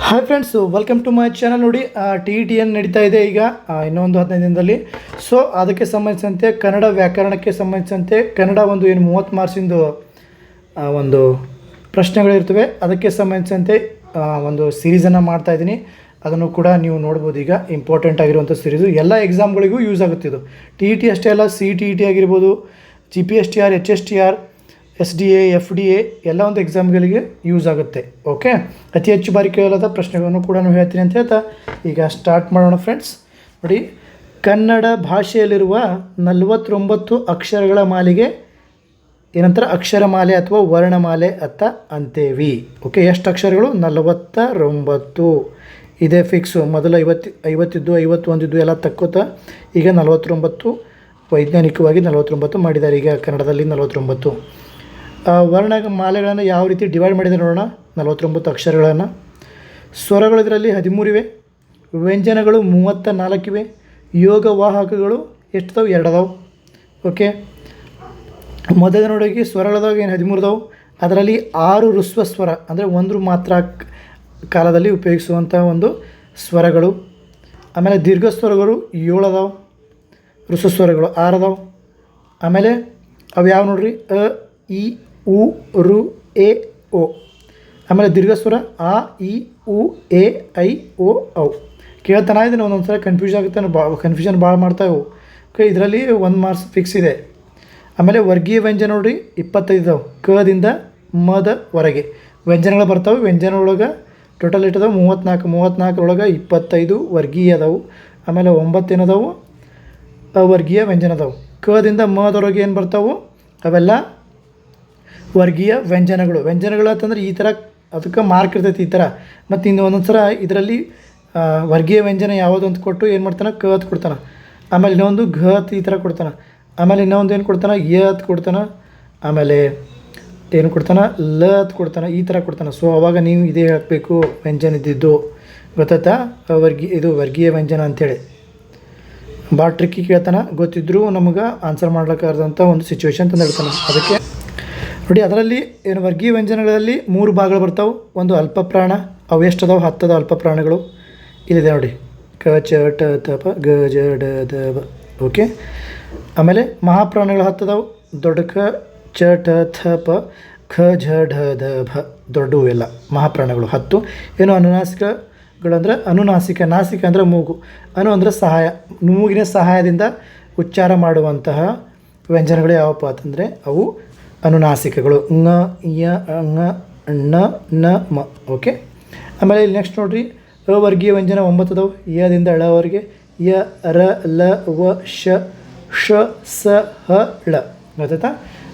Hi friends welcome to my channel ನೋಡಿ T E T ಏನು ನಡೀತಾ ಇದೆ ಈಗ ಇನ್ನೊಂದು ಹದಿನೈದು ದಿನದಲ್ಲಿ. ಸೊ ಅದಕ್ಕೆ ಸಂಬಂಧಿಸಿದಂತೆ ಕನ್ನಡ ವ್ಯಾಕರಣಕ್ಕೆ ಸಂಬಂಧಿಸಿದಂತೆ ಕನ್ನಡ ಒಂದು ಏನು ಮೂವತ್ತು ಮಾರ್ಕ್ಸಿಂದು ಒಂದು ಪ್ರಶ್ನೆಗಳಿರ್ತವೆ ಅದಕ್ಕೆ ಸಂಬಂಧಿಸಿದಂತೆ ಒಂದು ಸೀರೀಸನ್ನು ಮಾಡ್ತಾ ಇದ್ದೀನಿ. ಅದನ್ನು ಕೂಡ ನೀವು ನೋಡ್ಬೋದು. ಈಗ ಇಂಪಾರ್ಟೆಂಟ್ ಆಗಿರುವಂಥ ಸೀರೀಸು ಎಲ್ಲ ಎಕ್ಸಾಮ್ಗಳಿಗೂ ಯೂಸ್ ಆಗುತ್ತಿದ್ದು ಟಿ ಇ ಟಿ ಅಷ್ಟೇ ಅಲ್ಲ ಸಿ ಟಿ ಇ ಟಿ ಆಗಿರ್ಬೋದು G P S T R H S T R S D A, F D A ಎಲ್ಲ ಒಂದು ಎಕ್ಸಾಮ್ಗಳಿಗೆ ಯೂಸ್ ಆಗುತ್ತೆ. ಓಕೆ ಅತಿ ಹೆಚ್ಚು ಬಾರಿ ಕೇಳಲಾದ ಪ್ರಶ್ನೆಗಳನ್ನು ಕೂಡ ನಾವು ಹೇಳ್ತೀನಿ ಅಂತ ಹೇಳ್ತಾ, ಈಗ ಸ್ಟಾರ್ಟ್ ಮಾಡೋಣ ಫ್ರೆಂಡ್ಸ್ ನೋಡಿ, ಕನ್ನಡ ಭಾಷೆಯಲ್ಲಿರುವ ನಲವತ್ತೊಂಬತ್ತು ಅಕ್ಷರಗಳ ಮಾಲೆಗೆ ಏನಂತಾರೆ? ಅಕ್ಷರಮಾಲೆ ಅಥವಾ ವರ್ಣಮಾಲೆ ಅಂತ ಅಂತೇವಿ. ಓಕೆ ಎಷ್ಟು ಅಕ್ಷರಗಳು? ನಲವತ್ತರೊಂಬತ್ತು. ಇದೇ ಫಿಕ್ಸು ಮೊದಲು ಐವತ್ತು, ಐವತ್ತಿದ್ದು, ಐವತ್ತೊಂದಿದ್ದು ಎಲ್ಲ ತಕ್ಕೋತ ಈಗ ನಲವತ್ತೊಂಬತ್ತು. ವೈಜ್ಞಾನಿಕವಾಗಿ ನಲವತ್ತೊಂಬತ್ತು ಮಾಡಿದ್ದಾರೆ. ಈಗ ಕನ್ನಡದಲ್ಲಿ ನಲವತ್ತೊಂಬತ್ತು. ವರ್ಣ ಮಾಲೆಗಳನ್ನು ಯಾವ ರೀತಿ ಡಿವೈಡ್ ಮಾಡಿದೆ ನೋಡೋಣ. ನಲವತ್ತೊಂಬತ್ತು ಅಕ್ಷರಗಳನ್ನು. ಸ್ವರಗಳು ಇದರಲ್ಲಿ ಹದಿಮೂರಿವೆ. ವ್ಯಂಜನಗಳು ಮೂವತ್ತ ನಾಲ್ಕಿವೆ. ಯೋಗವಾಹಕಗಳು ಎಷ್ಟದಾವು? ಎರಡದಾವು. ಓಕೆ ಮೊದಲ ನೋಡೋಕೆ ಸ್ವರಗಳದಾಗ ಏನು ಹದಿಮೂರು ಅದಾವು ಅದರಲ್ಲಿ ಆರು ಋಸ್ವ ಸ್ವರ, ಅಂದರೆ ಒಂದು ಮಾತ್ರ ಕಾಲದಲ್ಲಿ ಉಪಯೋಗಿಸುವಂಥ ಒಂದು ಸ್ವರಗಳು. ಆಮೇಲೆ ದೀರ್ಘ ಸ್ವರಗಳು ಏಳು ಅದಾವೆ ಋಸ್ವ ಸ್ವರಗಳು ಆರು ಅದಾವೆ ಆಮೇಲೆ ಅವು ಯಾವ ನೋಡ್ರಿ? ಅ, ಇ ಉ, ರು, ಎ, ಓ. ಆಮೇಲೆ ದೀರ್ಘ ಸ್ವರ ಆ, ಇ, ಉ, ಎ, ಐ, ಓ, ಔ. ಕೇಳ್ತಾನೆ ಇದನ್ನು ಒಂದೊಂದು ಸಲ ಕನ್ಫ್ಯೂಷನ್ ಆಗುತ್ತೆ ಭಾಳ ಕನ್ಫ್ಯೂಷನ್ ಭಾಳ ಮಾಡ್ತಾವೆ ಓಕೆ ಇದರಲ್ಲಿ ಒಂದು ಮಾರ್ಕ್ಸ್ ಫಿಕ್ಸ್ ಇದೆ. ಆಮೇಲೆ ವರ್ಗೀಯ ವ್ಯಂಜನ ನೋಡಿರಿ, ಇಪ್ಪತ್ತೈದು ಕದಿಂದ ಮದವರೆಗೆ ವ್ಯಂಜನಗಳು ಬರ್ತಾವೆ, ವ್ಯಂಜನ ಒಳಗೆ ಟೋಟಲ್ ಇಟ್ಟದವು ಮೂವತ್ತ್ನಾಲ್ಕು ಮೂವತ್ತ್ನಾಲ್ಕರೊಳಗೆ ಇಪ್ಪತ್ತೈದು ವರ್ಗೀಯ ಅದಾವು. ಆಮೇಲೆ ಒಂಬತ್ತು ಏನದಾವು ವರ್ಗೀಯ ವ್ಯಂಜನ ಅದಾವು. ಕದಿಂದ ಮದವರೆಗೆ ಏನು ಬರ್ತಾವೆ? ಅವೆಲ್ಲ ವರ್ಗೀಯ ವ್ಯಂಜನಗಳು. ವ್ಯಂಜನಗಳು ಅಂತಂದ್ರೆ ಈ ಥರ ಅದಕ್ಕೆ ಮಾರ್ಕ್ ಇರ್ತೈತಿ ಈ ಥರ ಮತ್ತು ಇನ್ನು ಒಂದೊಂದು ಸಲ ಇದರಲ್ಲಿ ವರ್ಗೀಯ ವ್ಯಂಜನ ಯಾವುದು ಅಂತ ಕೊಟ್ಟು ಏನು ಮಾಡ್ತಾನೆ? ಕ ಅಂತ ಕೊಡ್ತಾನೆ. ಆಮೇಲೆ ಇನ್ನೊಂದು ಘ ಈ ಥರ ಕೊಡ್ತಾನೆ. ಆಮೇಲೆ ಇನ್ನೊಂದು ಏನು ಕೊಡ್ತಾನೆ? ಯ ಅಂತ ಕೊಡ್ತಾನೆ. ಆಮೇಲೆ ಏನು ಕೊಡ್ತಾನೆ? ಲ ಅಂತ ಕೊಡ್ತಾನೆ. ಈ ಥರ ಕೊಡ್ತಾನೆ. ಸೊ ಅವಾಗ ನೀವು ಇದೇ ಹಾಕಬೇಕು ವ್ಯಂಜನ ಇದ್ದಿದ್ದು ಗೊತ್ತಾಯ್ತಾ? ವರ್ಗಿ, ಇದು ವರ್ಗೀಯ ವ್ಯಂಜನ ಅಂಥೇಳಿ ಭಾಳ ಟ್ರಿಕ್ಕಿ ಕೇಳ್ತಾನೆ. ಗೊತ್ತಿದ್ದರೂ ನಮಗೆ ಆನ್ಸರ್ ಮಾಡ್ಲಿಕ್ಕಾರ್ದಂಥ ಒಂದು ಸಿಚುವೇಶನ್ ತಂದು ಹೇಳ್ತಾನೆ ಅದಕ್ಕೆ ನೋಡಿ, ಅದರಲ್ಲಿ ಏನು ವರ್ಗೀಯ ವ್ಯಂಜನಗಳಲ್ಲಿ ಮೂರು ಭಾಗಗಳು ಬರ್ತಾವೆ. ಒಂದು ಅಲ್ಪಪ್ರಾಣ ಅವು ಎಷ್ಟು ಅದಾವೆ ಹತ್ತದ ಅಲ್ಪಪ್ರಾಣಗಳು. ಅಲ್ಪ ಪ್ರಾಣಗಳು ಇಲ್ಲಿದೆ ನೋಡಿ. ಕ, ಚ, ಟ, ತ, ಪ, ಗ, ಜ, ಡ, ದ ಬ ಓಕೆ. ಆಮೇಲೆ ಮಹಾಪ್ರಾಣಗಳು ಹತ್ತದವು. ದೊಡ್ಡ ಕ, ಚ, ಟ, ಥ, ಪ, ಖ, ಝ, ಢ, ದ, ಭ. ದೊಡ್ಡವು ಎಲ್ಲ ಮಹಾಪ್ರಾಣಗಳು ಹತ್ತು. ಏನು ಅನುನಾಸಿಕಗಳಂದರೆ ಅನುನಾಸಿಕ, ನಾಸಿಕ ಅಂದರೆ ಮೂಗು. ಅನು ಅಂದರೆ ಸಹಾಯ. ಮೂಗಿನ ಸಹಾಯದಿಂದ ಉಚ್ಚಾರ ಮಾಡುವಂತಹ ವ್ಯಂಜನಗಳು ಯಾವಪ್ಪ ಅಂತಂದರೆ, ಅವು ಅನುನಾಸಿಕಗಳು. ಙ ಯ ಙ ಣ, ನ, ಮ. ಓಕೆ? ಆಮೇಲೆ ಇಲ್ಲಿ ನೆಕ್ಸ್ಟ್ ನೋಡಿರಿ. ಅವರ್ಗೀಯ ವ್ಯಂಜನ ಒಂಬತ್ತು ಯದಿಂದ ಳವರೆಗೆ. ಯ, ರ, ಲ, ವ, ಶ ಶ ಸ, ಹ, ಳ. ಗೊತ್ತಾಯ್ತಾ?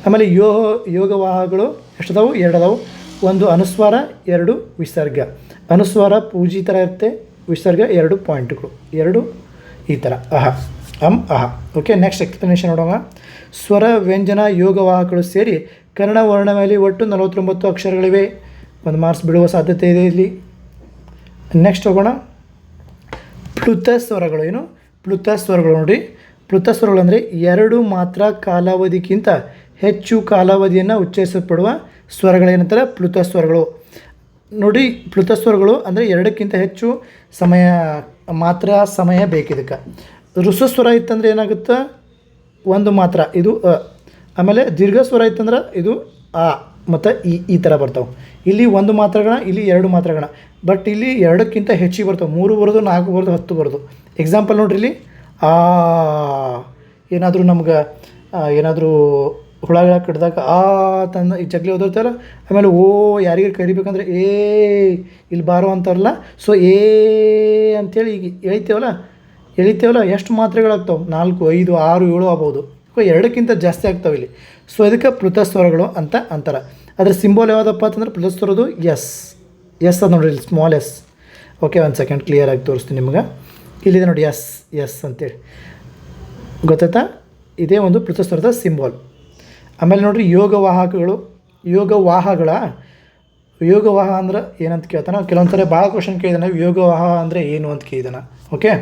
ಆಮೇಲೆ ಯೋ ಯೋಗವಾಹಗಳು ಎಷ್ಟು ಅದಾವು? ಎರಡು ಅದಾವು. ಒಂದು ಅನುಸ್ವಾರ, ಎರಡು ವಿಸರ್ಗ. ಅನುಸ್ವಾರ ಪೂಜಿ ಥರ ಇರುತ್ತೆ ವಿಸರ್ಗ ಎರಡು ಪಾಯಿಂಟ್ಗಳು. ಎರಡು ಈ ಥರ ಅಹ ಅಂ ಅಹ ಓಕೆ ನೆಕ್ಸ್ಟ್ ಎಕ್ಸ್ಪ್ಲನೇಷನ್ ನೋಡೋಣ. ಸ್ವರ, ವ್ಯಂಜನ ಯೋಗವಾಹಕಗಳು ಸೇರಿ ಕನ್ನಡ ವರ್ಣಮಾಲೆ ಒಟ್ಟು ನಲವತ್ತೊಂಬತ್ತು ಅಕ್ಷರಗಳಿವೆ. ಒಂದು ಮಾರ್ಕ್ಸ್ ಬಿಡುವ ಸಾಧ್ಯತೆ ಇದೆ ಇಲ್ಲಿ. ನೆಕ್ಸ್ಟ್ ಹೋಗೋಣ. ಪ್ಲುತ ಸ್ವರಗಳು ಏನು? ಪ್ಲುತ ಸ್ವರಗಳು ನೋಡಿ. ಪ್ಲುತ ಸ್ವರಗಳು ಅಂದರೆ ಎರಡು ಮಾತ್ರ ಕಾಲಾವಧಿಗಿಂತ ಹೆಚ್ಚು ಕಾಲಾವಧಿಯನ್ನು ಉಚ್ಚರಿಸಲ್ಪಡುವ ಸ್ವರಗಳೇನಂತಾರೆ? ಪ್ಲುತ ಸ್ವರಗಳು. ನೋಡಿ, ಪ್ಲುತ ಸ್ವರಗಳು ಅಂದರೆ ಎರಡಕ್ಕಿಂತ ಹೆಚ್ಚು ಸಮಯ, ಮಾತ್ರ ಸಮಯ ಬೇಕಿದಕ್ಕೆ. ಋಸು ಸ್ವರ ಇತ್ತಂದ್ರೆ ಏನಾಗುತ್ತೆ? ಒಂದು ಮಾತ್ರ, ಇದು ಅ. ಆಮೇಲೆ ದೀರ್ಘ ಸ್ವರ ಇತ್ತಂದ್ರೆ ಇದು ಆ, ಮತ್ತು ಈ ಈ ಥರ ಬರ್ತಾವೆ. ಇಲ್ಲಿ ಒಂದು ಮಾತ್ರಗಣ, ಇಲ್ಲಿ ಎರಡು ಮಾತ್ರಗಣ. ಬಟ್ ಇಲ್ಲಿ ಎರಡಕ್ಕಿಂತ ಹೆಚ್ಚಿಗೆ ಬರ್ತವೆ. ಮೂರು ಬರೋದು, ನಾಲ್ಕು ಬರೋದು, ಹತ್ತು ಬರೋದು. ಎಕ್ಸಾಂಪಲ್ ನೋಡ್ರಿ ಇಲ್ಲಿ. ಆ, ಏನಾದರೂ ನಮ್ಗೆ ಏನಾದರೂ ಹುಳಗಳ ಕಡ್ದಾಗ, ಆ ತಂದ ಈ ಚಕ್ಲಿ ಓದಿರ್ತಾರಲ್ಲ ಆಮೇಲೆ ಓ ಯಾರಿಗಾರು ಕರಿಬೇಕಂದ್ರೆ ಏ ಇಲ್ಲಿ ಬಾರೋ ಅಂತಾರಲ್ಲ. ಸೊ ಏ ಅಂಥೇಳಿ ಈಗ ಎಳಿತೇವಲ್ಲ ಎಳಿತೇವಲ್ಲ, ಎಷ್ಟು ಮಾತ್ರೆಗಳಾಗ್ತಾವೆ? ನಾಲ್ಕು, ಐದು, ಆರು, ಏಳು ಆಗ್ಬೋದು. ಎರಡಕ್ಕಿಂತ ಜಾಸ್ತಿ ಆಗ್ತಾವೆ ಇಲ್ಲಿ. ಸೊ ಇದಕ್ಕೆ ಪೃಥಸ್ವರಗಳು ಅಂತ ಅಂತಾರೆ. ಅದರ ಸಿಂಬಲ್ ಯಾವುದಪ್ಪ ಅಂತಂದ್ರೆ ಪೃಥಸ್ವರದು ಎಸ್ ಎಸ್ ಅದು ನೋಡಿರಿ ಸ್ಮಾಲ್ ಎಸ್ ಓಕೆ ಒಂದು ಸೆಕೆಂಡ್ ಕ್ಲಿಯರ್ ಆಗಿ ತೋರಿಸ್ತೀನಿ ನಿಮ್ಗೆ. ಇಲ್ಲಿದೆ ನೋಡಿ ಎಸ್ ಎಸ್ ಅಂತೇಳಿ. ಗೊತ್ತಾಯ್ತಾ? ಇದೇ ಒಂದು ಪೃಥಸ್ವರದ ಸಿಂಬಲ್ ಆಮೇಲೆ ನೋಡ್ರಿ ಯೋಗವಾಹಕಗಳು. ಯೋಗವಾಹಗಳ, ಯೋಗವಾಹ ಅಂದ್ರೆ ಏನಂತ ಕೇಳ್ತಾನೆ? ಕೆಲವೊಂದು ಸರಿ ಭಾಳ ಕ್ವಶನ್ ಕೇಳಿದಾನೆ ಯೋಗವಾಹ ಅಂದರೆ ಏನು ಅಂತ ಕೇಳಿದಾನೆ? ಓಕೆ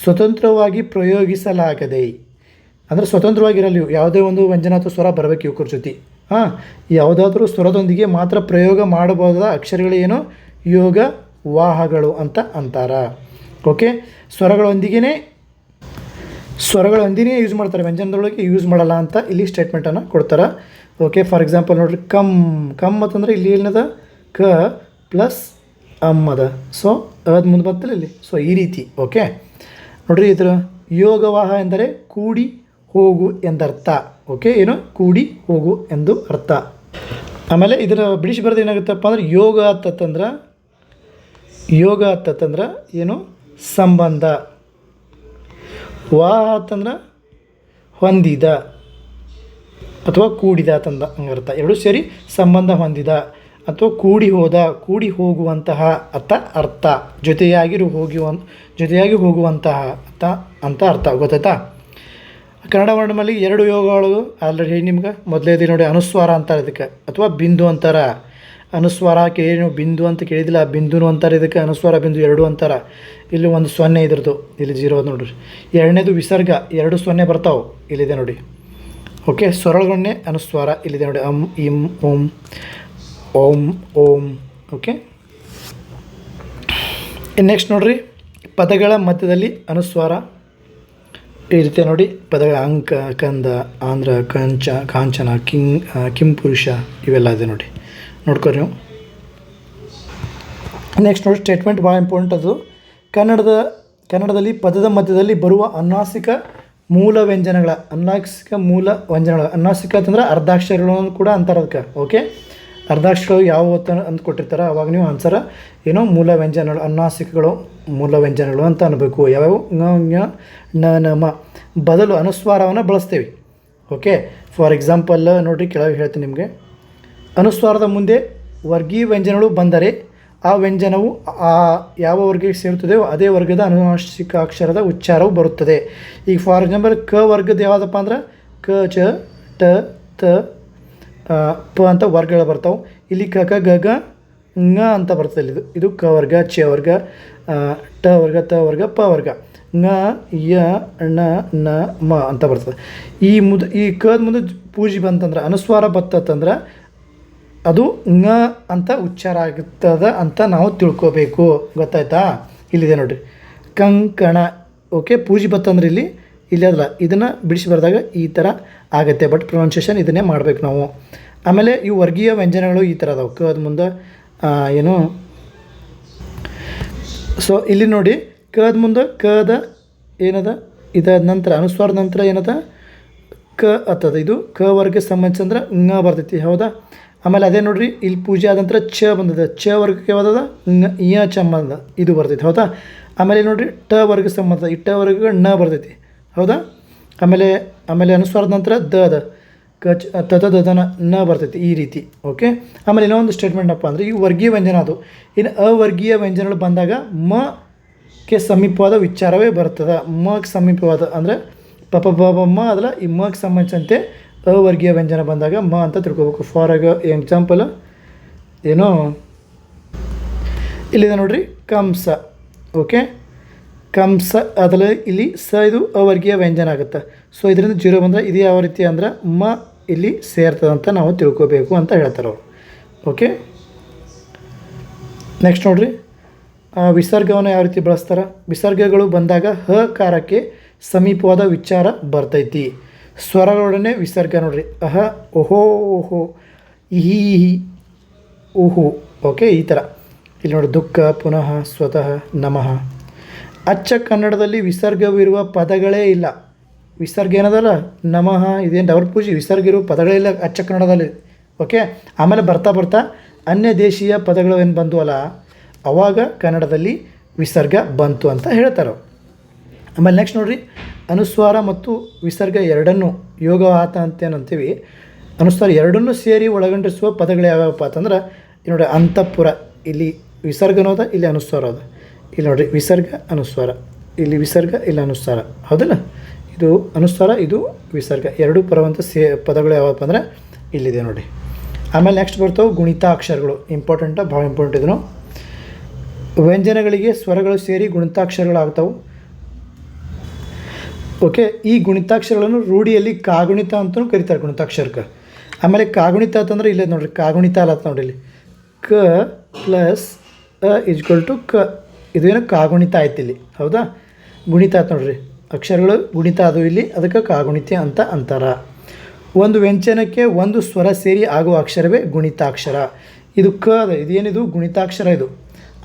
ಸ್ವತಂತ್ರವಾಗಿ ಪ್ರಯೋಗಿಸಲಾಗದೆ, ಅಂದರೆ ಸ್ವತಂತ್ರವಾಗಿರಲಿ. ಯಾವುದೇ ಒಂದು ವ್ಯಂಜನ ಅಥವಾ ಸ್ವರ ಬರಬೇಕು ಯುವಕರ ಜೊತೆ. ಹಾಂ, ಯಾವುದಾದ್ರೂ ಸ್ವರದೊಂದಿಗೆ ಮಾತ್ರ ಪ್ರಯೋಗ ಮಾಡಬಹುದಾದ ಅಕ್ಷರಗಳೇನು? ಯೋಗ, ವಾಹಗಳು ಅಂತ ಅಂತಾರ. ಓಕೆ? ಸ್ವರಗಳೊಂದಿಗೆ ಸ್ವರಗಳೊಂದಿಗೆ ಯೂಸ್ ಮಾಡ್ತಾರೆ. ವ್ಯಂಜನದೊಳಗೆ ಯೂಸ್ ಮಾಡಲ್ಲ ಅಂತ ಇಲ್ಲಿ ಸ್ಟೇಟ್ಮೆಂಟನ್ನು ಕೊಡ್ತಾರೆ. ಓಕೆ? ಫಾರ್ ಎಕ್ಸಾಂಪಲ್ ನೋಡ್ರಿ ಕಮ್ ಕಮ್ ಅಂತಂದ್ರೆ ಇಲ್ಲಿ ಏನದ? ಕ ಪ್ಲಸ್ ಅಮ್ಮದ. ಸೊ ಅದು ಮುಂದೆ ಬರ್ತಲ್ಲ ಇಲ್ಲಿ. ಸೊ ಈ ರೀತಿ. ಓಕೆ? ನೋಡ್ರಿ ಇದರ ಯೋಗವಾಹ ಎಂದರೆ ಕೂಡಿ ಹೋಗು ಎಂದರ್ಥ. ಓಕೆ, ಏನು? ಕೂಡಿ ಹೋಗು ಎಂದು ಅರ್ಥ. ಆಮೇಲೆ ಇದರ ಬಿಡಿಸಿ ಬರೋದು ಏನಾಗುತ್ತಪ್ಪ ಅಂದ್ರೆ ಯೋಗ ಅಂತಂದ್ರೆ ಯೋಗ ಅಂತಂದ್ರೆ ಏನು? ಸಂಬಂಧ. ವಾಹ ಅಂತಂದ್ರೆ ಹೊಂದಿದ ಅಥವಾ ಕೂಡಿದ ಅಂತಂದ ಹಂಗರ್ಥ ಎರಡು ಸೇರಿ ಸಂಬಂಧ ಹೊಂದಿದ. ಅಥವಾ ಕೂಡಿ ಹೋದ, ಕೂಡಿ ಹೋಗುವಂತಹ ಅರ್ಥ ಅರ್ಥ. ಜೊತೆಯಾಗಿರು ಹೋಗುವ ಜೊತೆಯಾಗಿ ಹೋಗುವಂತಹ ಅತ್ತ ಅಂತ ಅರ್ಥ. ಗೊತ್ತಾಯ್ತಾ? ಕನ್ನಡ ವರ್ಣಮಲ್ಲಿ ಎರಡು ಯೋಗಗಳು ಆಲ್ರೆಡಿ ನಿಮ್ಗೆ ಮೊದಲೇದೇ ನೋಡಿ, ಅನುಸ್ವಾರ ಅಂತಾರೆ ಇದಕ್ಕೆ. ಅಥವಾ ಬಿಂದು ಅಂತಾರ. ಅನುಸ್ವಾರ ಕೇಳಿ ಬಿಂದು ಅಂತ ಕೇಳಿದಿಲ್ಲ ಬಿಂದುನು ಅಂತಾರೆ ಇದಕ್ಕೆ, ಅನುಸ್ವಾರ ಬಿಂದು ಎರಡು ಅಂತಾರ. ಇಲ್ಲಿ ಒಂದು ಸೊನ್ನೆ ಇದ್ರದ್ದು, ಇಲ್ಲಿ ಜೀರೋ ಅದು ನೋಡ್ರಿ. ಎರಡನೇದು ವಿಸರ್ಗ, ಎರಡು ಸೊನ್ನೆ ಬರ್ತಾವೆ, ಇಲ್ಲಿದೆ ನೋಡಿ. ಓಕೆ ಸ್ವರಗಳನ್ನೇ ಅನುಸ್ವಾರ, ಇಲ್ಲಿದೆ ನೋಡಿ, ಅಂ, ಇಂ ಓಂ ಓಂ ಓಂ ಓಕೆ ನೆಕ್ಸ್ಟ್ ನೋಡ್ರಿ, ಪದಗಳ ಮಧ್ಯದಲ್ಲಿ ಅನುಸ್ವಾರ. ಈ ರೀತಿ ನೋಡಿ, ಪದಗಳ ಅಂಕ, ಕಂದ, ಆಂಧ್ರ, ಕಂಚ, ಕಾಂಚನ ಕಿಂಗ್ ಕಿಂಪುರುಷ, ಇವೆಲ್ಲ ಇದೆ ನೋಡಿ. ನೋಡ್ಕೊರಿ ನೀವು. ನೆಕ್ಸ್ಟ್ ನೋಡಿ ಸ್ಟೇಟ್ಮೆಂಟ್ ಭಾಳ ಇಂಪಾರ್ಟೆಂಟ್ ಅದು. ಕನ್ನಡದ, ಕನ್ನಡದಲ್ಲಿ ಪದದ ಮಧ್ಯದಲ್ಲಿ ಬರುವ ಅನ್ನಾಸಿಕ ಮೂಲ ವ್ಯಂಜನಗಳ ಅನ್ನಾಸಿಕ ಮೂಲ ವ್ಯಂಜನಗಳ ಅನ್ನಾಸಿಕ ಅಂತಂದ್ರೆ ಅರ್ಧಾಕ್ಷರಗಳನ್ನು ಕೂಡ ಅಂತಾರೆ ಅದಕ್ಕೆ ಓಕೆ ಅರ್ಧಾಕ್ಷರಗಳು ಯಾವ ಅಂತ ಅಂತ ಕೊಟ್ಟಿರ್ತಾರೆ ಅವಾಗ ನೀವು ಆನ್ಸರ ಏನೋ ಮೂಲ ವ್ಯಂಜನಗಳು ಅನ್ನಾಸಿಕಗಳು ಮೂಲ ವ್ಯಂಜನಗಳು ಅಂತ ಅನ್ನಬೇಕು ಯಾವ್ಯಾವ? ನ ನ ಮ. ಬದಲು ಅನುಸ್ವಾರವನ್ನು ಬಳಸ್ತೇವೆ. ಓಕೆ ಫಾರ್ ಎಕ್ಸಾಂಪಲ್ ನೋಡಿರಿ ಕೆಳಗೆ ಹೇಳ್ತೀನಿ ನಿಮಗೆ. ಅನುಸ್ವಾರದ ಮುಂದೆ ವರ್ಗೀಯ ವ್ಯಂಜನಗಳು ಬಂದರೆ ಆ ವ್ಯಂಜನವು ಆ ಯಾವ ವರ್ಗಕ್ಕೆ ಸೇರುತ್ತದೆಯೋ ಅದೇ ವರ್ಗದ ಅನುನಾಸಿಕ ಅಕ್ಷರದ ಉಚ್ಚಾರವು ಬರುತ್ತದೆ. ಈಗ ಫಾರ್ ಎಕ್ಸಾಂಪಲ್ ಕ ವರ್ಗದ ಯಾವುದಪ್ಪ ಅಂದ್ರೆ ಕ, ಚ, ಟ, ತ ಪ ಅಂತ ವರ್ಗಗಳು ಬರ್ತಾವೆ. ಇಲ್ಲಿ ಕ ಕ, ಗ ಗ ಙ ಅಂತ ಬರ್ತದೆ ಇದು. ಇದು ಕ ವರ್ಗ, ಚ ವರ್ಗ ಟ ವರ್ಗ, ತ ವರ್ಗ, ಪ ವರ್ಗ. ಙ ಯ, ಣ, ನ, ಮ ಅಂತ ಬರ್ತದೆ. ಈ ಮುದ, ಈ ಕದ ಮುಂದೆ ಪೂಜಿ ಬಂತಂದ್ರೆ, ಅನುಸ್ವಾರ ಬತ್ತಂದ್ರೆ ಅದು ಙ ಅಂತ ಉಚ್ಚಾರ ಆಗುತ್ತದೆ ಅಂತ ನಾವು ತಿಳ್ಕೋಬೇಕು. ಗೊತ್ತಾಯ್ತಾ? ಇಲ್ಲಿದೆ ನೋಡ್ರಿ. ಕಂಕಣ. ಓಕೆ, ಪೂಜಿ ಬತ್ತಂದ್ರೆ ಇಲ್ಲಿ ಇಲ್ಲಿ ಅದಲ್ಲ ಇದನ್ನು ಬಿಡಿಸಿ ಬರೆದಾಗ ಈ ಥರ ಆಗುತ್ತೆ. ಬಟ್ ಪ್ರೊನೌನ್ಸಿಯೇಷನ್ ಇದನ್ನೇ ಮಾಡಬೇಕು ನಾವು. ಆಮೇಲೆ ಇವು ವರ್ಗೀಯ ವ್ಯಂಜನಗಳು ಈ ಥರ ಅದಾವೆ. ಕದ ಮುಂದೆ ಏನು? ಸೊ ಇಲ್ಲಿ ನೋಡಿ ಕದ ಮುಂದೆ ಕದ ಏನದ? ಇದಾದ ನಂತರ, ಅನುಸ್ವಾರದ ನಂತರ ಏನದ? ಕ ಅತ್ತದ. ಇದು ಕ ವರ್ಗ ಸಂಬಂಧಿಸಂದ್ರೆ ಹಂಗ ಬರ್ತೈತಿ. ಹೌದಾ? ಆಮೇಲೆ ಅದೇ ನೋಡ್ರಿ, ಇಲ್ಲಿ ಪೂಜೆ ಆದ ನಂತರ ಚ ಬಂದದ. ಚ ವರ್ಗಕ್ಕೆ ಯಾವ್ದದ? ಇಯ ಚ ಬಂದ ಇದು ಬರ್ತೈತಿ. ಹೌದಾ? ಆಮೇಲೆ ನೋಡ್ರಿ, ಟ ವರ್ಗ ಸಂಬಂಧ. ಈ ಟ ವರ್ಗಕ್ಕೆ ಣ ಬರ್ತೈತಿ. ಹೌದಾ? ಆಮೇಲೆ ಆಮೇಲೆ ಅನುಸ್ವಾರದ ನಂತರ ದ ದ. ಕಚ್ ತದ ದದನ ನ ಬರ್ತೈತಿ ಈ ರೀತಿ, ಓಕೆ? ಆಮೇಲೆ ಇನ್ನೊಂದು ಸ್ಟೇಟ್ಮೆಂಟ್ ಅಪ್ಪ ಅಂದರೆ, ಈ ವರ್ಗೀಯ ವ್ಯಂಜನ ಅದು. ಇನ್ನು ಅವರ್ಗೀಯ ವ್ಯಂಜನಗಳು ಬಂದಾಗ ಮ ಕ್ಕೆ ಸಮೀಪವಾದ ವಿಚಾರವೇ ಬರ್ತದೆ. ಮಕ್ಕೆ ಸಮೀಪವಾದ ಅಂದರೆ ಪಪ ಬ ಮ ಅದಲ್ಲ ಈ ಮಕ್ಕೆ ಸಂಬಂಧಿಸಿದಂತೆ ಅವರ್ಗೀಯ ವ್ಯಂಜನ ಬಂದಾಗ ಮ ಅಂತ ತಿಳ್ಕೊಬೇಕು. ಫಾರ್ ಎಕ್ಸಾಂಪಲ್ ಏನೋ, ಇಲ್ಲಿದೆ ನೋಡ್ರಿ, ಕಂಸ, ಓಕೆ? ಕಂಸ ಅದಲ್ಲ ಇಲ್ಲಿ ಸ ಇದು ಅವರ್ಗೀಯ ವ್ಯಂಜನ ಆಗುತ್ತೆ. ಸೊ ಇದರಿಂದ ಜೀರೋ ಬಂದರೆ ಇದು ಯಾವ ರೀತಿ ಅಂದ್ರೆ ಮ ಇಲ್ಲಿ ಸೇರ್ತದೆ ಅಂತ ನಾವು ತಿಳ್ಕೋಬೇಕು ಅಂತ ಹೇಳ್ತಾರೆ ಅವರು. ಓಕೆ ನೆಕ್ಸ್ಟ್ ನೋಡ್ರಿ. ವಿಸರ್ಗವನ್ನು ಯಾವ ರೀತಿ ಬಳಸ್ತಾರೆ? ವಿಸರ್ಗಗಳು ಬಂದಾಗ ಹ ಕಾರಕ್ಕೆ ಸಮೀಪವಾದ ವಿಚಾರ ಬರ್ತೈತಿ. ಸ್ವರಗಳೊಡನೆ ವಿಸರ್ಗ ನೋಡ್ರಿ. ಅಹ, ಓಹೋ ಓಹೋ, ಇಹಿ ಇಹಿ ಊಹು ಓಕೆ ಈ ಥರ ಇಲ್ಲಿ ನೋಡಿ ದುಃಖ, ಪುನಃ, ಸ್ವತಃ, ನಮಃ. ಅಚ್ಚ ಕನ್ನಡದಲ್ಲಿ ವಿಸರ್ಗವಿರುವ ಪದಗಳೇ ಇಲ್ಲ. ವಿಸರ್ಗ ಏನದಲ್ಲ? ನಮಃ ಇದೇನು ಡವರ್ ಪೂಜೆ? ವಿಸರ್ಗ ಇರುವ ಪದಗಳೇ ಇಲ್ಲ ಅಚ್ಚ ಕನ್ನಡದಲ್ಲಿ. ಓಕೆ? ಆಮೇಲೆ ಬರ್ತಾ ಬರ್ತಾ ಅನ್ಯ ದೇಶೀಯ ಪದಗಳು ಏನು ಬಂದುವಲ್ಲ ಅವಾಗ ಕನ್ನಡದಲ್ಲಿ ವಿಸರ್ಗ ಬಂತು ಅಂತ ಹೇಳ್ತಾರೆ. ಆಮೇಲೆ ನೆಕ್ಸ್ಟ್ ನೋಡಿರಿ. ಅನುಸ್ವಾರ ಮತ್ತು ವಿಸರ್ಗ ಎರಡನ್ನೂ ಯೋಗ ಆತ ಅಂತೇನಂತೀವಿ ಅನುಸ್ವಾರ ಎರಡನ್ನೂ ಸೇರಿ ಒಳಗೊಂಡಿಸುವ ಪದಗಳು ಯಾವ್ಯಾವಪ್ಪ ಅಂತಂದ್ರೆ ನೋಡಿ ಅಂತಃಪುರ. ಇಲ್ಲಿ ವಿಸರ್ಗನೋದ, ಇಲ್ಲಿ ಅನುಸ್ವಾರ ಅದ ಇಲ್ಲಿ ನೋಡಿರಿ, ವಿಸರ್ಗ ಅನುಸ್ವಾರ. ಇಲ್ಲಿ ವಿಸರ್ಗ, ಇಲ್ಲ ಅನುಸ್ವಾರ. ಹೌದಲ್ಲ? ಇದು ಅನುಸ್ವಾರ, ಇದು ವಿಸರ್ಗ. ಎರಡು ಪರವಂತ ಸೇ, ಪದಗಳು ಯಾವಪ್ಪ ಅಂದರೆ ಇಲ್ಲಿದೆ ನೋಡಿ ಆಮೇಲೆ ನೆಕ್ಸ್ಟ್ ಬರ್ತಾವೆ ಗುಣಿತಾಕ್ಷರಗಳು. ಇಂಪಾರ್ಟೆಂಟ ಭಾಳ ಇಂಪಾರ್ಟೆಂಟ್ ಇದನ್ನು. ವ್ಯಂಜನಗಳಿಗೆ ಸ್ವರಗಳು ಸೇರಿ ಗುಣಿತಾಕ್ಷರಗಳಾಗ್ತವೆ ಓಕೆ ಈ ಗುಣಿತಾಕ್ಷರಗಳನ್ನು ರೂಢಿಯಲ್ಲಿ ಕಾಗುಣಿತ ಅಂತಲೂ ಕರೀತಾರೆ ಗುಣಿತಾಕ್ಷರಕ್ಕೆ ಆಮೇಲೆ ಕಾಗುಣಿತ ಅಂತಂದ್ರೆ ಇಲ್ಲೇ ನೋಡ್ರಿ, ಕಾಗುಣಿತ ಅಲ್ಲ ನೋಡ್ರಿ ಇಲ್ಲಿ. ಕ ಪ್ಲಸ್ ಅ ಇಜ್ಕೊಲ್ ಟು ಕ. ಇದೇನು ಕಾಗುಣಿತ ಆಯ್ತು ಇಲ್ಲಿ. ಹೌದಾ? ಗುಣಿತ ಆಯ್ತು ನೋಡ್ರಿ. ಅಕ್ಷರಗಳು ಗುಣಿತ ಅದು ಇಲ್ಲಿ, ಅದಕ್ಕೆ ಕಾಗುಣಿತ ಅಂತ ಅಂತಾರ. ಒಂದು ವ್ಯಂಜನಕ್ಕೆ ಒಂದು ಸ್ವರ ಸೇರಿ ಆಗುವ ಅಕ್ಷರವೇ ಗುಣಿತಾಕ್ಷರ. ಇದು ಕ ಅದ, ಇದೇನಿದು? ಗುಣಿತಾಕ್ಷರ ಇದು.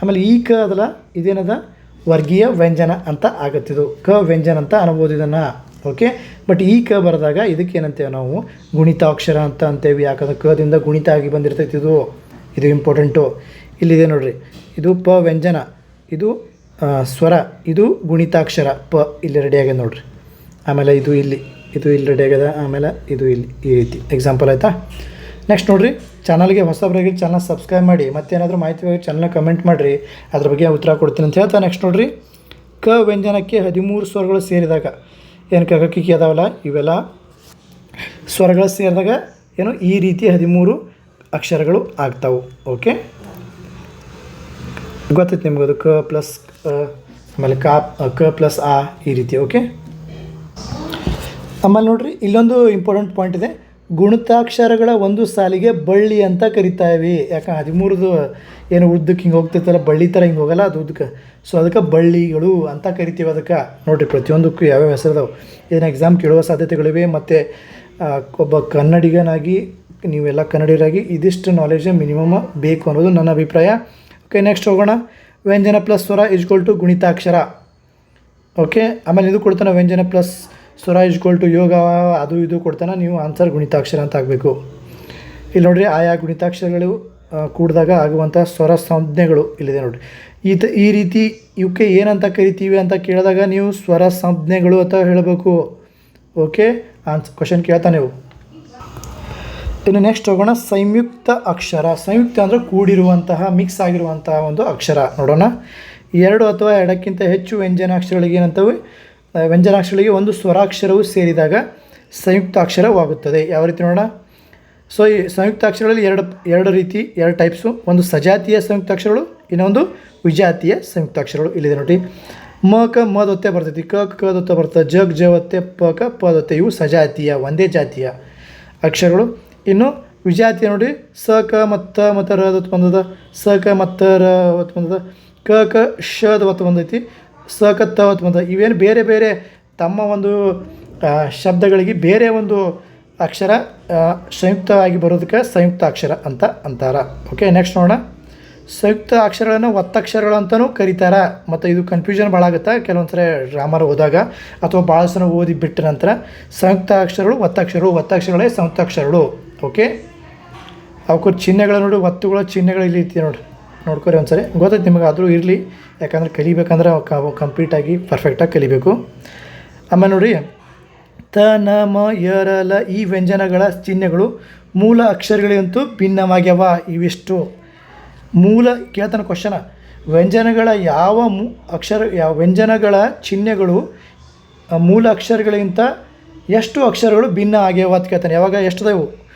ಆಮೇಲೆ ಈ ಕ ಅದಲ್ಲ, ಇದೇನದ? ವರ್ಗೀಯ ವ್ಯಂಜನ ಅಂತ ಆಗತ್ತಿದು ಕ ವ್ಯಂಜನ ಅಂತ ಅನ್ಬೋದು ಇದನ್ನು. ಓಕೆ ಬಟ್ ಈ ಕ ಬರೆದಾಗ ಇದಕ್ಕೆ ಏನಂತೇವೆ ನಾವು? ಗುಣಿತಾಕ್ಷರ ಅಂತ ಅಂತೇವೆ. ಯಾಕಂದ್ರೆ ಕದಿಂದ ಗುಣಿತ ಆಗಿ ಬಂದಿರ್ತೈತಿ ಇದು. ಇದು ಇಂಪಾರ್ಟೆಂಟು ಇಲ್ಲಿದೆ ನೋಡ್ರಿ. ಇದು ಪ ವ್ಯಂಜನ. ಇದು ಸ್ವರ, ಇದು ಗುಣಿತಾಕ್ಷರ, ಪ, ಇಲ್ಲಿ ರೆಡಿ ಆಗ್ಯದ ನೋಡ್ರಿ. ಆಮೇಲೆ ಇದು ಇಲ್ಲಿ ಇದು ಇಲ್ಲಿ ರೆಡಿ ಆಗ್ಯದ ಆಮೇಲೆ ಇದು ಇಲ್ಲಿ ಈ ರೀತಿ. ಎಕ್ಸಾಂಪಲ್ ಆಯಿತಾ? ನೆಕ್ಸ್ಟ್ ನೋಡಿರಿ ಚಾನಲ್ಗೆ ಹೊಸಬ್ರಾಗಿ ಚಾನಲ್ ಸಬ್ಸ್ಕ್ರೈಬ್ ಮಾಡಿ, ಮತ್ತೇನಾದರೂ ಮಾಹಿತಿ ಬೇಕು ಚಾನಲ್ನ ಕಮೆಂಟ್ ಮಾಡಿರಿ, ಅದ್ರ ಬಗ್ಗೆ ಉತ್ತರ ಕೊಡ್ತೀನಿ ಅಂತ ಹೇಳ್ತಾ ನೆಕ್ಸ್ಟ್ ನೋಡ್ರಿ. ಕ ವ್ಯಂಜನಕ್ಕೆ ಹದಿಮೂರು ಸ್ವರಗಳು ಸೇರಿದಾಗ, ಏನು ಕಗಕಿಕ್ಕಿ ಅದಾವಲ್ಲ, ಇವೆಲ್ಲ ಸ್ವರಗಳು ಸೇರಿದಾಗ ಏನು ಈ ರೀತಿ ಹದಿಮೂರು ಅಕ್ಷರಗಳು ಆಗ್ತಾವೆ ಓಕೆ ಗೊತ್ತೈತೆ ನಿಮ್ಗೆ ಅದು ಕ ಪ್ಲಸ್ ಆಮೇಲೆ ಕಾ ಕ ಪ್ಲಸ್ ಆ ಈ ರೀತಿ, ಓಕೆ? ಆಮೇಲೆ ನೋಡ್ರಿ, ಇಲ್ಲೊಂದು ಇಂಪಾರ್ಟೆಂಟ್ ಪಾಯಿಂಟ್ ಇದೆ. ಗುಣತಾಕ್ಷರಗಳ ಒಂದು ಸಾಲಿಗೆ ಬಳ್ಳಿ ಅಂತ ಕರಿತಾವೆ ಯಾಕೆ ಹದಿಮೂರದು ಏನು ಉದ್ದಕ್ಕೆ ಹಿಂಗೆ ಹೋಗ್ತಿರ್ತಲ್ಲ ಬಳ್ಳಿ ಥರ ಹಿಂಗೆ ಹೋಗಲ್ಲ ಅದು ಉದ್ದಕ್ಕೆ. ಸೊ ಅದಕ್ಕೆ ಬಳ್ಳಿಗಳು ಅಂತ ಕರಿತೀವಿ ಅದಕ್ಕೆ. ನೋಡಿರಿ, ಪ್ರತಿಯೊಂದಕ್ಕೂ ಯಾವ್ಯಾವ ಹೆಸರದವು? ಇದನ್ನ ಎಕ್ಸಾಮ್ ಕೇಳುವ ಸಾಧ್ಯತೆಗಳಿವೆ, ಮತ್ತು ಒಬ್ಬ ಕನ್ನಡಿಗನಾಗಿ, ನೀವೆಲ್ಲ ಕನ್ನಡಿಗರಾಗಿ ಇದಿಷ್ಟು ನಾಲೆಜ್ ಮಿನಿಮಮ್ ಬೇಕು ಅನ್ನೋದು ನನ್ನ ಅಭಿಪ್ರಾಯ. ಓಕೆ ನೆಕ್ಸ್ಟ್ ಹೋಗೋಣ. ವ್ಯಂಜನ ಪ್ಲಸ್ ಸ್ವರ ಇಜ್ಕೊಲ್ ಟು ಗುಣಿತಾಕ್ಷರ. ಓಕೆ ಆಮೇಲೆ ಇದು ಕೊಡ್ತಾನೆ ವ್ಯಂಜನ ಪ್ಲಸ್ ಸ್ವರ ಇಜ್ಕೊಲ್ ಟು ಯೋಗ, ಅದು ಇದು ಕೊಡ್ತಾನೆ. ನೀವು ಆನ್ಸರ್ ಗುಣಿತಾಕ್ಷರ ಅಂತ ಆಗಬೇಕು. ಇಲ್ಲಿ ನೋಡಿರಿ, ಆಯಾ ಗುಣಿತಾಕ್ಷರಗಳು ಕೂಡಿದಾಗ ಆಗುವಂಥ ಸ್ವರ ಸಂಜ್ಞೆಗಳು ಇಲ್ಲಿದೆ ನೋಡಿರಿ. ಈ ತ, ಈ ರೀತಿ ಇವಕ್ಕೆ ಏನಂತ ಕರಿತೀವಿ ಅಂತ ಕೇಳಿದಾಗ ನೀವು ಸ್ವರ ಸಂಜ್ಞೆಗಳು ಅಂತ ಹೇಳಬೇಕು. ಓಕೆ ಆನ್ಸ್ ಕ್ವಶನ್ ಕೇಳ್ತಾನೆ ನೀವು. ಇನ್ನು ನೆಕ್ಸ್ಟ್ ಹೋಗೋಣ, ಸಂಯುಕ್ತ ಅಕ್ಷರ. ಸಂಯುಕ್ತ ಅಂದರೆ ಕೂಡಿರುವಂತಹ ಮಿಕ್ಸ್ ಆಗಿರುವಂತಹ ಒಂದು ಅಕ್ಷರ. ನೋಡೋಣ. ಎರಡು ಅಥವಾ ಎರಡಕ್ಕಿಂತ ಹೆಚ್ಚು ವ್ಯಂಜನಾಕ್ಷರಗಳಿಗೆ ಏನಂತವೆ? ವ್ಯಂಜನಾಕ್ಷರಗಳಿಗೆ ಒಂದು ಸ್ವರಾಕ್ಷರವು ಸೇರಿದಾಗ ಸಂಯುಕ್ತ ಅಕ್ಷರವಾಗುತ್ತದೆ ಯಾವ ರೀತಿ ನೋಡೋಣ? ಸೊ ಈ ಸಂಯುಕ್ತ ಅಕ್ಷರಗಳಲ್ಲಿ ಎರಡು ಎರಡು ರೀತಿ, ಎರಡು ಟೈಪ್ಸು ಒಂದು ಸಜಾತಿಯ ಸಂಯುಕ್ತ ಅಕ್ಷರಗಳು ಇನ್ನೊಂದು ವಿಜಾತಿಯ ಸಂಯುಕ್ತ ಅಕ್ಷರಗಳು ಇಲ್ಲಿದೆ ನೋಡಿ. ಮ, ಕ ಮದೊತ್ತೆ ದೊತ್ತೆ ಬರ್ತೈತಿ. ಕ ಕ ದೊತ್ತೆ ಬರ್ತದೆ ಜಗ್ ಜ ಒತ್ತೆ ಪ, ಕ, ಪ ದೊತ್ತೆ. ಇವು ಸಜಾತಿಯ, ಒಂದೇ ಜಾತಿಯ ಅಕ್ಷರಗಳು. ಇನ್ನು ವಿಜಾತಿ ನೋಡಿ ಸ, ಕ, ಮತ್ತು ಮತ್ತು, ರ ಅದು ಬಂದದ. ಸ, ಕ, ಮತ್ತು, ರ ಅವತ್ತು ಬಂದದ. ಕ ಕ, ಶ ಒತ್ತು ಬಂದೈತಿ. ಸ, ಕ, ತ ಅವತ್ತು ಬಂದ ಇವೇನು ಬೇರೆ ಬೇರೆ ತಮ್ಮ ಒಂದು ಶಬ್ದಗಳಿಗೆ ಬೇರೆ ಒಂದು ಅಕ್ಷರ ಸಂಯುಕ್ತವಾಗಿ ಬರೋದಕ್ಕೆ ಸಂಯುಕ್ತ ಅಕ್ಷರ ಅಂತ ಅಂತಾರೆ. ಓಕೆ ನೆಕ್ಸ್ಟ್ ನೋಡೋಣ. ಸಂಯುಕ್ತ ಅಕ್ಷರಗಳನ್ನು ಒತ್ತಕ್ಷರಗಳು ಅಂತಲೂ ಕರೀತಾರ. ಮತ್ತು ಇದು ಕನ್ಫ್ಯೂಷನ್ ಭಾಳ ಆಗುತ್ತೆ? ಕೆಲವೊಂದು ಸರಿ ಗ್ರಾಮರ್ ಓದಾಗ ಅಥವಾ ಭಾಳ ಸಲ ಓದಿ ಬಿಟ್ಟ ನಂತರ ಸಂಯುಕ್ತ ಅಕ್ಷರಗಳು, ಒತ್ತಕ್ಷರಗಳು, ಒತ್ತಕ್ಷರಗಳೇ ಸಂಯುಕ್ತ ಅಕ್ಷರಗಳು ಓಕೆ ಅವಕ್ಕೂ ಚಿಹ್ನೆಗಳು ನೋಡಿ ಒತ್ತುಗಳ ಚಿಹ್ನೆಗಳು ಇಲ್ಲಿ ಇರ್ತೀವಿ ನೋಡಿ. ನೋಡ್ಕೊರಿ ಒಂದ್ಸರಿ. ಗೊತ್ತೈತೆ ನಿಮಗೆ ಆದರೂ ಇರಲಿ. ಯಾಕಂದ್ರೆ ಕಲಿಬೇಕಂದ್ರೆ ಕಂಪ್ಲೀಟಾಗಿ ಪರ್ಫೆಕ್ಟಾಗಿ ಕಲಿಬೇಕು ಆಮೇಲೆ ನೋಡಿ ತ ನ ಮ ಯ ರ ಲ ಈ ವ್ಯಂಜನಗಳ ಚಿಹ್ನೆಗಳು ಮೂಲ ಅಕ್ಷರಗಳಿಗಂತೂ ಭಿನ್ನವಾಗ್ಯವ ಇವಿಷ್ಟು. ಮೂಲ, ಕೇಳ್ತಾನೆ ಕ್ವಶನ ವ್ಯಂಜನಗಳ ಯಾವ ಮೂ ಅಕ್ಷರ, ಯಾವ ವ್ಯಂಜನಗಳ ಚಿಹ್ನೆಗಳು ಮೂಲ ಅಕ್ಷರಗಳಿಗಿಂತ ಎಷ್ಟು ಅಕ್ಷರಗಳು ಭಿನ್ನ ಆಗ್ಯಾವ ಅಂತ ಕೇಳ್ತಾನೆ. ಯಾವಾಗ ಎಷ್ಟು ಅದಾವು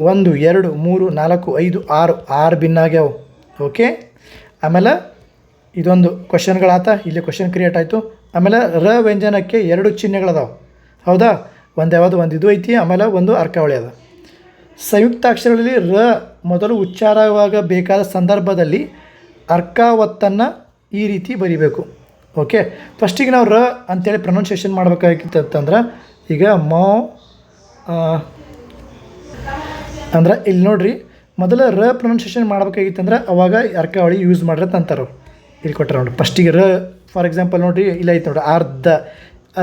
ಒಂದು, ಎರಡು, ಮೂರು, ನಾಲ್ಕು, ಐದು, ಆರು. ಆರು ಭಿನ್ನ ಆಗ್ಯಾವ. ಓಕೆ ಆಮೇಲೆ ಇದೊಂದು ಕ್ವಶನ್ಗಳಾತ ಇಲ್ಲಿ ಕ್ವಶನ್ ಕ್ರಿಯೇಟ್ ಆಯಿತು. ಆಮೇಲೆ ರ ವ್ಯಂಜನಕ್ಕೆ ಎರಡು ಚಿಹ್ನೆಗಳದಾವೆ. ಹೌದಾ? ಒಂದು ಯಾವುದು? ಒಂದು ಇದು ಐತಿ. ಆಮೇಲೆ ಒಂದು ಅರ್ಕಾವಳಿ ಅದ. ಸಂಯುಕ್ತ ಅಕ್ಷರಗಳಲ್ಲಿ ರ ಮೊದಲು ಉಚ್ಚಾರವಾಗಬೇಕಾದ ಸಂದರ್ಭದಲ್ಲಿ ಅರ್ಕಾವತ್ತನ್ನು ಈ ರೀತಿ ಬರಿಬೇಕು. ಓಕೆ ಫಸ್ಟಿಗೆ ನಾವು ರ ಅಂತೇಳಿ ಪ್ರೊನೌನ್ಸಿಯೇಷನ್ ಮಾಡ್ಬೇಕಾಗಿತ್ತು ಅಂತಂದ್ರೆ ಈಗ ಮೌ ಅಂದ್ರೆ ಇಲ್ಲಿ ನೋಡ್ರಿ, ಮೊದಲು ರ ಪ್ರೊನೌನ್ಸಿಯೇಷನ್ ಮಾಡ್ಬೇಕಾಗಿತ್ತಂದ್ರೆ ಅವಾಗ ಅರ್ಕಾವಳಿ ಯೂಸ್ ಮಾಡ್ರಿ ಅಂತ ಅಂತಾರೆ. ಇಲ್ಲಿ ಕೊಟ್ಟರೆ ನೋಡ್ರಿ ಫಸ್ಟಿಗೆ ರ ಫಾರ್ ಎಕ್ಸಾಂಪಲ್ ನೋಡ್ರಿ, ಇಲ್ಲ ಐತೆ ನೋಡ್ರಿ, ಅರ್ಧ,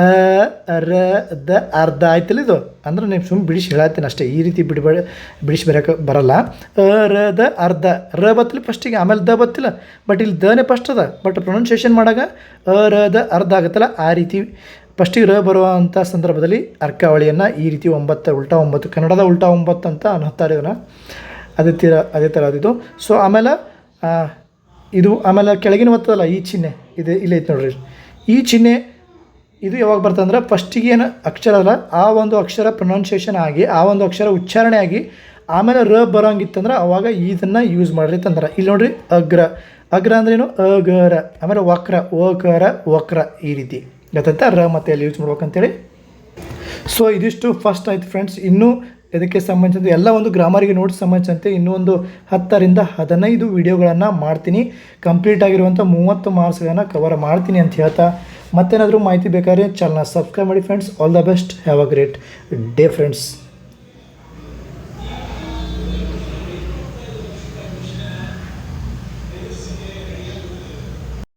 ಅ, ರ, ದ, ಅರ್ಧ ಆಯ್ತಲ್ಲ ಇದು? ಅಂದ್ರೆ ನೀವು ಸುಮ್ಮನೆ ಬಿಡಿಸಿ ಹೇಳತ್ತೀನಿ ಅಷ್ಟೇ, ಈ ರೀತಿ ಬಿಡಬೇಡ ಬಿಡಿಸಿ ಬರೋಕೆ ಬರಲ್ಲ. ಅ, ರ, ದ, ಅರ್ಧ, ರ ಬತ್ತಲ್ಲ ಫಸ್ಟಿಗೆ ಆಮೇಲೆ ದ ಬತ್ತಿಲ್ಲ ಬಟ್ ಇಲ್ಲಿ ದನೇ ಫಸ್ಟ್ ಅದ ಬಟ್ ಪ್ರೊನೌನ್ಸಿಯೇಷನ್ ಮಾಡಾಗ, ಅ, ರ, ದ, ಅರ್ಧ ಆಗುತ್ತಲ್ಲ, ಆ ರೀತಿ ಫಸ್ಟಿಗೆ ರ ಬರುವಂಥ ಸಂದರ್ಭದಲ್ಲಿ ಅರ್ಕಾವಳಿಯನ್ನು ಈ ರೀತಿ ಒಂಬತ್ತು, ಉಲ್ಟಾ ಒಂಬತ್ತು, ಕನ್ನಡದ ಉಲ್ಟಾ ಒಂಬತ್ತು ಅಂತ ಅನ್ನುತ್ತಾರೆ ಇದನ್ನು ಅದೇ ತೀರ, ಅದೇ ಥರ ಅದಿದು ಸೊ ಆಮೇಲೆ ಇದು ಆಮೇಲೆ ಕೆಳಗಿನ ಒತ್ತದಲ್ಲ ಈ ಚಿಹ್ನೆ, ಇದು ಇಲ್ಲೇ ಐತೆ ನೋಡ್ರಿ. ಈ ಚಿಹ್ನೆ, ಇದು ಯಾವಾಗ ಬರ್ತಂದ್ರೆ ಫಸ್ಟಿಗೆ ಏನು ಅಕ್ಷರ ಅಲ್ಲ, ಆ ಒಂದು ಅಕ್ಷರ ಪ್ರೊನೌನ್ಸಿಯೇಷನ್ ಆಗಿ, ಆ ಒಂದು ಅಕ್ಷರ ಉಚ್ಚಾರಣೆ ಆಗಿ, ಆಮೇಲೆ ರ ಬರೋಂಗಿತ್ತಂದ್ರೆ ಅವಾಗ ಇದನ್ನು ಯೂಸ್ ಮಾಡ್ರಿ ತಂದ್ರೆ ಇಲ್ಲಿ ನೋಡ್ರಿ, ಅಗ್ರ. ಅಗ್ರ ಅಂದ್ರೇನು ಅಗರ. ಆಮೇಲೆ ವಕ್ರ ಓಕರ ವಕ್ರ ಈ ರೀತಿ. ಗೊತ್ತಾಯ್ತಾ ರ ಮತ್ತೆ ಅಲ್ಲಿ ಯೂಸ್ ಮಾಡ್ಬೇಕಂತೇಳಿ. ಸೊ ಇದಿಷ್ಟು ಫಸ್ಟ್ ಆಯ್ತು ಫ್ರೆಂಡ್ಸ್ ಇನ್ನೂ ಇದಕ್ಕೆ ಸಂಬಂಧಿಸಿದ ಎಲ್ಲ ಒಂದು ಗ್ರಾಮರಿಗೆ ನೋಟ್ಸ್ ಸಂಬಂಧಿಸಿದಂತೆ ಇನ್ನೂ ಒಂದು ಹತ್ತರಿಂದ ಹದಿನೈದು ವಿಡಿಯೋಗಳನ್ನು ಮಾಡ್ತೀನಿ. ಕಂಪ್ಲೀಟ್ ಆಗಿರುವಂಥ ಮೂವತ್ತು ಮಾರ್ಕ್ಸ್ಗಳನ್ನು ಕವರ್ ಮಾಡ್ತೀನಿ ಅಂತ ಹೇಳ್ತಾ, ಮತ್ತೇನಾದರೂ ಮಾಹಿತಿ ಬೇಕಾದ್ರೆ ಚಾನಲ್ನ ಸಬ್ಸ್ಕ್ರೈಬ್ ಮಾಡಿ friends all the best have a great day friends